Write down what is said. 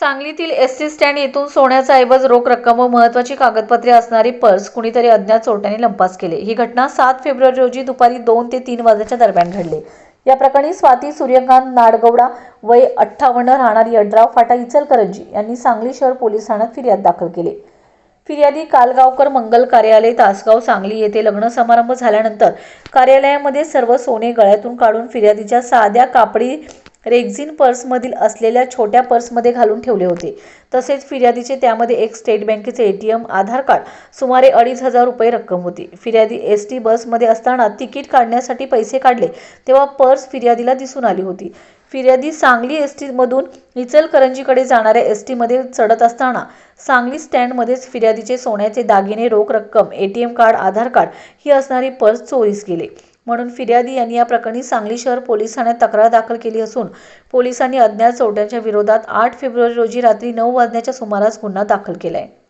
सांगलीतील S T stand येथून सोन्याचा ऐवज रोख रक्कम व महत्वाची कागदपत्रे असणारी पर्स कुणीतरी अज्ञात चोरट्याने लंपास केले. ही घटना सात फेब्रुवारी रोजी दुपारी दोन ते तीन वाजेच्या दरम्यान घडली. या प्रकरणी स्वाती सूर्यकांत नाडगौडा वय अठ्ठावन्न राहणारी यड्राव फाटा इचलकरंजी यांनी सांगली शहर पोलीस ठाण्यात फिर्याद दाखल केली. फिर्यादी कालगावकर मंगल कार्यालय तासगाव सांगली येथे लग्न समारंभ झाल्यानंतर कार्यालयामध्ये सर्व सोने गळ्यातून काढून फिर्यादीच्या साध्या कापडी रेग्झिन पर्समधील असलेल्या छोट्या पर्समध्ये घालून ठेवले होते. तसेच फिर्यादीचे त्यामध्ये एक स्टेट बँकेचे एटीएम आधार कार्ड सुमारे अडीच हजार रुपये रक्कम होती. फिर्यादी एस टी बसमध्ये असताना तिकीट काढण्यासाठी पैसे काढले तेव्हा पर्स फिर्यादीला दिसून आली होती. फिर्यादी सांगली एस टीमधून इचलकरंजीकडे जाणाऱ्या एस टीमध्ये चढत असताना सांगली स्टँडमध्येच फिर्यादीचे सोन्याचे दागिने रोख रक्कम A T M card Aadhaar card ही असणारी पर्स चोरीस गेले. म्हणून फिर्यादी यांनी या प्रकरणी सांगली शहर पोलीस ठाण्यात तक्रार दाखल केली असून पोलिसांनी अज्ञात चोरट्यांच्या विरोधात आठ फेब्रुवारी रोजी रात्री नऊ वाजण्याच्या सुमारास गुन्हा दाखल केला आहे